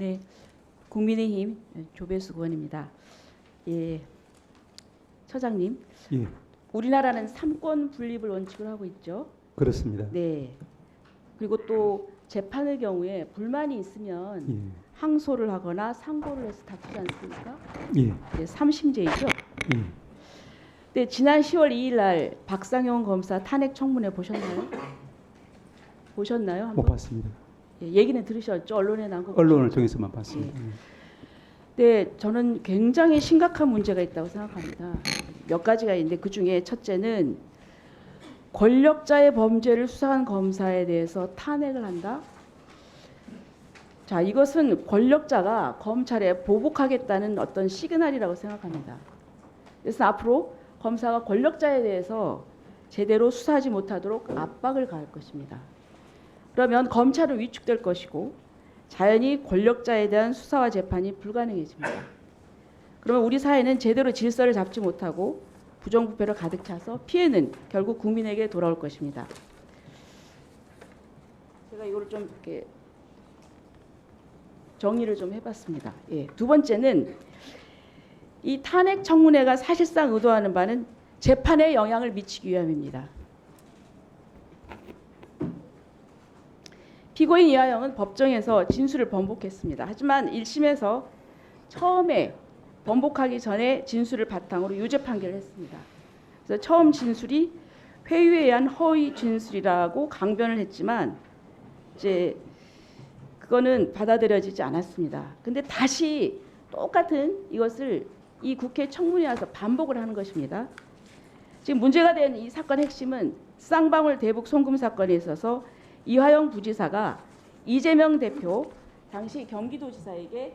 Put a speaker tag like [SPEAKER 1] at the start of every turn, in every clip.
[SPEAKER 1] 네, 국민의힘 조배수 의원입니다. 예, 처장님,
[SPEAKER 2] 예,
[SPEAKER 1] 우리나라는 삼권 분립을 원칙을 하고 있죠.
[SPEAKER 2] 그렇습니다.
[SPEAKER 1] 네. 그리고 또 재판의 경우에 불만이 있으면
[SPEAKER 2] 예,
[SPEAKER 1] 항소를 하거나 상고를 해서 다투지 않습니까?
[SPEAKER 2] 예,
[SPEAKER 1] 네, 삼심제이죠.
[SPEAKER 2] 예.
[SPEAKER 1] 네, 지난 10월 2일 날 박상용 검사 탄핵 청문회 보셨나요? 보셨나요?
[SPEAKER 2] 못
[SPEAKER 1] 한번?
[SPEAKER 2] 봤습니다.
[SPEAKER 1] 예, 얘기는 들으셨죠? 언론에 나온 거.
[SPEAKER 2] 언론을 통해서만 봤습니다. 예.
[SPEAKER 1] 네, 저는 굉장히 심각한 문제가 있다고 생각합니다. 몇 가지가 있는데 그 중에 첫째는 권력자의 범죄를 수사한 검사에 대해서 탄핵을 한다. 자, 이것은 권력자가 검찰에 보복하겠다는 어떤 시그널이라고 생각합니다. 그래서 앞으로 검사가 권력자에 대해서 제대로 수사하지 못하도록 압박을 가할 것입니다. 그러면 검찰은 위축될 것이고 자연히 권력자에 대한 수사와 재판이 불가능해집니다. 그러면 우리 사회는 제대로 질서를 잡지 못하고 부정부패로 가득 차서 피해는 결국 국민에게 돌아올 것입니다. 제가 이거를 좀 이렇게 정리를 좀 해봤습니다. 예. 두 번째는 이 탄핵 청문회가 사실상 의도하는 바는 재판에 영향을 미치기 위함입니다. 피고인 이하영은 법정에서 진술을 번복했습니다. 하지만 1심에서 처음에 번복하기 전에 진술을 바탕으로 유죄 판결을 했습니다. 그래서 처음 진술이 회유에 의한 허위 진술이라고 강변을 했지만 이제 그거는 받아들여지지 않았습니다. 근데 다시 똑같은 이것을 이 국회 청문회 와서 반복을 하는 것입니다. 지금 문제가 된 이 사건 핵심은 쌍방울 대북 송금 사건에 있어서 이화영 부지사가 이재명 대표 당시 경기도지사에게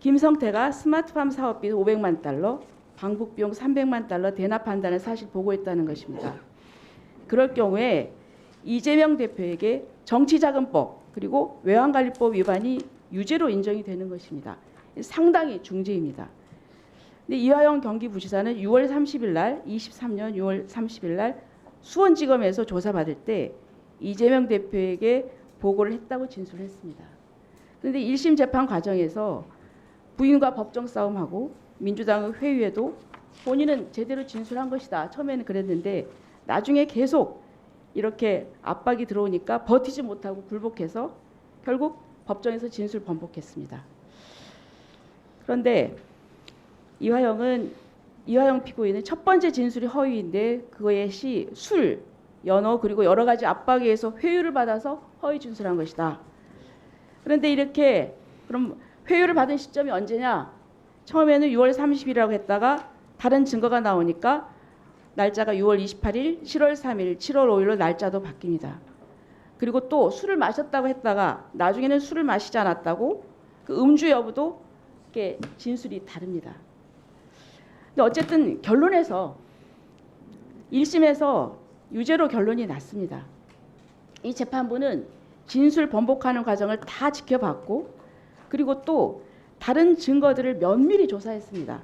[SPEAKER 1] 김성태가 스마트팜 사업비 500만 달러, 방북 비용 300만 달러 대납한다는 사실 보고했다는 것입니다. 그럴 경우에 이재명 대표에게 정치자금법 그리고 외환관리법 위반이 유죄로 인정이 되는 것입니다. 상당히 중죄입니다. 근데 이화영 경기부지사는 6월 30일 날 23년 6월 30일 날 수원지검에서 조사받을 때 이재명 대표에게 보고를 했다고 진술했습니다. 그런데 1심 재판 과정에서 부인과 법정 싸움하고 민주당의 회의에도 본인은 제대로 진술한 것이다. 처음에는 그랬는데 나중에 계속 이렇게 압박이 들어오니까 버티지 못하고 굴복해서 결국 법정에서 진술 번복했습니다. 그런데 이화영은 이화영 피고인은 첫 번째 진술이 허위인데 그거에 시 술, 연어 그리고 여러 가지 압박에 의해서 회유를 받아서 허위 진술한 것이다. 그런데 이렇게 그럼 회유를 받은 시점이 언제냐? 처음에는 6월 30일이라고 했다가 다른 증거가 나오니까 날짜가 6월 28일, 7월 3일, 7월 5일로 날짜도 바뀝니다. 그리고 또 술을 마셨다고 했다가 나중에는 술을 마시지 않았다고 그 음주 여부도 이렇게 진술이 다릅니다. 근데 어쨌든 결론에서 1심에서 유죄로 결론이 났습니다. 이 재판부는 진술 번복하는 과정을 다 지켜봤고 그리고 또 다른 증거들을 면밀히 조사했습니다.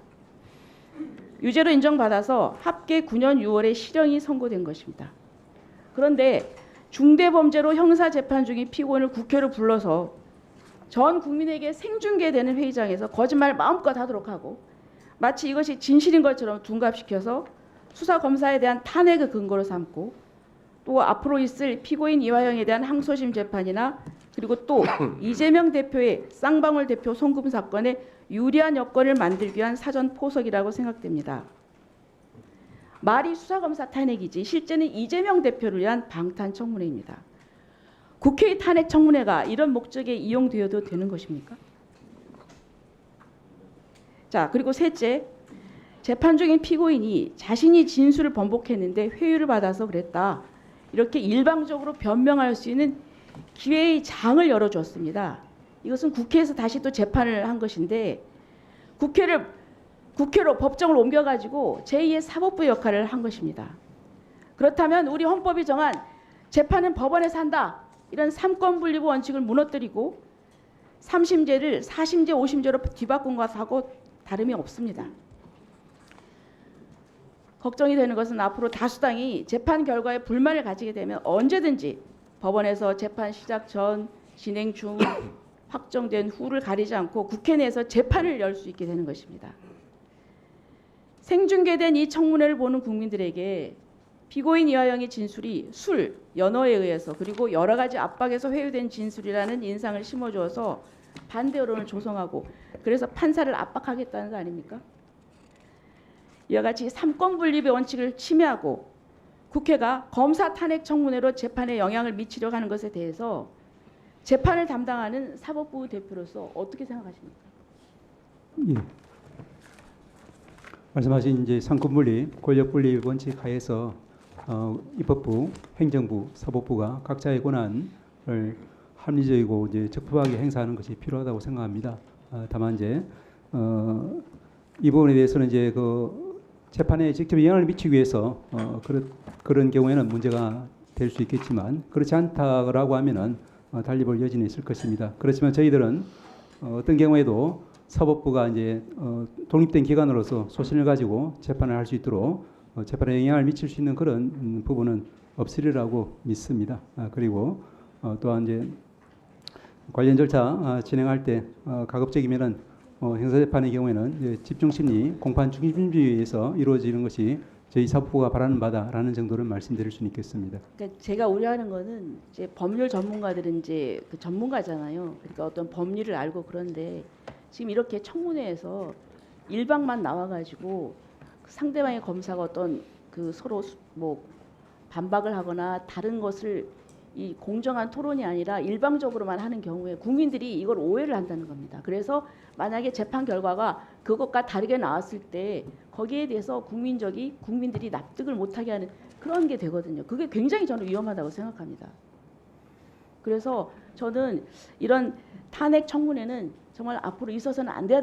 [SPEAKER 1] 유죄로 인정받아서 합계 9년 6월에 실형이 선고된 것입니다. 그런데 중대범죄로 형사 재판 중인 피고인을 국회로 불러서 전 국민에게 생중계되는 회의장에서 거짓말 마음껏 하도록 하고 마치 이것이 진실인 것처럼 둔갑시켜서 수사 검사에 대한 탄핵의 근거로 삼고 또 앞으로 있을 피고인 이화영에 대한 항소심 재판이나 그리고 또 이재명 대표의 쌍방울 대표 송금 사건에 유리한 여건을 만들기 위한 사전 포석이라고 생각됩니다. 말이 수사검사 탄핵이지 실제는 이재명 대표를 위한 방탄 청문회입니다. 국회의 탄핵 청문회가 이런 목적에 이용되어도 되는 것입니까? 자 그리고 셋째 재판 중인 피고인이 자신이 진술을 번복했는데 회유를 받아서 그랬다 이렇게 일방적으로 변명할 수 있는 기회의 장을 열어줬습니다. 이것은 국회에서 다시 또 재판을 한 것인데 국회를 국회로 법정을 옮겨가지고 제2의 사법부 역할을 한 것입니다. 그렇다면 우리 헌법이 정한 재판은 법원에서 한다 이런 삼권 분립 원칙을 무너뜨리고 삼심제를 사심제 오심제로 뒤바꾼 것하고 다름이 없습니다. 걱정이 되는 것은 앞으로 다수당이 재판 결과에 불만을 가지게 되면 언제든지 법원에서 재판 시작 전, 진행 중, 확정된 후를 가리지 않고 국회 내에서 재판을 열 수 있게 되는 것입니다. 생중계된 이 청문회를 보는 국민들에게 피고인 이화영의 진술이 술, 연어에 의해서 그리고 여러 가지 압박에서 회유된 진술이라는 인상을 심어주어서 반대 여론을 조성하고 그래서 판사를 압박하겠다는 거 아닙니까? 이와 같이 삼권 분립의 원칙을 침해하고 국회가 검사 탄핵 청문회로 재판에 영향을 미치려고 하는 것에 대해서 재판을 담당하는 사법부 대표로서 어떻게 생각하십니까?
[SPEAKER 2] 예. 말씀하신 이제 상권분리, 권력분리 원칙 하에서 어, 입법부, 행정부, 사법부가 각자의 권한을 합리적이고 이제 적법하게 행사하는 것이 필요하다고 생각합니다. 아, 다만 이제 어, 이 부분에 대해서는 이제 그 재판에 직접 영향을 미치기 위해서 어, 그런 그런 경우에는 문제가 될 수 있겠지만 그렇지 않다라고 하면은 어, 달리 볼 여지는 있을 것입니다. 그렇지만 저희들은 어, 어떤 경우에도 사법부가 이제 어, 독립된 기관으로서 소신을 가지고 재판을 할 수 있도록 어, 재판에 영향을 미칠 수 있는 그런 음, 부분은 없으리라고 믿습니다. 아, 그리고 어, 또한 이제 관련 절차 아, 진행할 때 어, 가급적이면은 어, 형사재판의 경우에는 집중심리, 공판 중심주의에서 이루어지는 것이 저희 사법부가 바라는 바다라는 정도를 말씀드릴 수는 있겠습니다.
[SPEAKER 1] 그러니까 제가 우려하는 거는 이제 법률 전문가들은 이제 그 전문가잖아요. 그러니까 어떤 법률을 알고 그런데 지금 이렇게 청문회에서 일방만 나와가지고 상대방의 검사가 어떤 그 서로 수- 뭐 반박을 하거나 다른 것을 이 공정한 토론이 아니라 일방적으로만 하는 경우에 국민들이 이걸 오해를 한다는 겁니다. 그래서 만약에 재판 결과가 그것과 다르게 나왔을 때 거기에 대해서 국민적이 국민들이 납득을 못하게 하는 그런 게 되거든요. 그게 굉장히 저는 위험하다고 생각합니다. 그래서 저는 이런 탄핵 청문회는 정말 앞으로 있어서는 안 돼야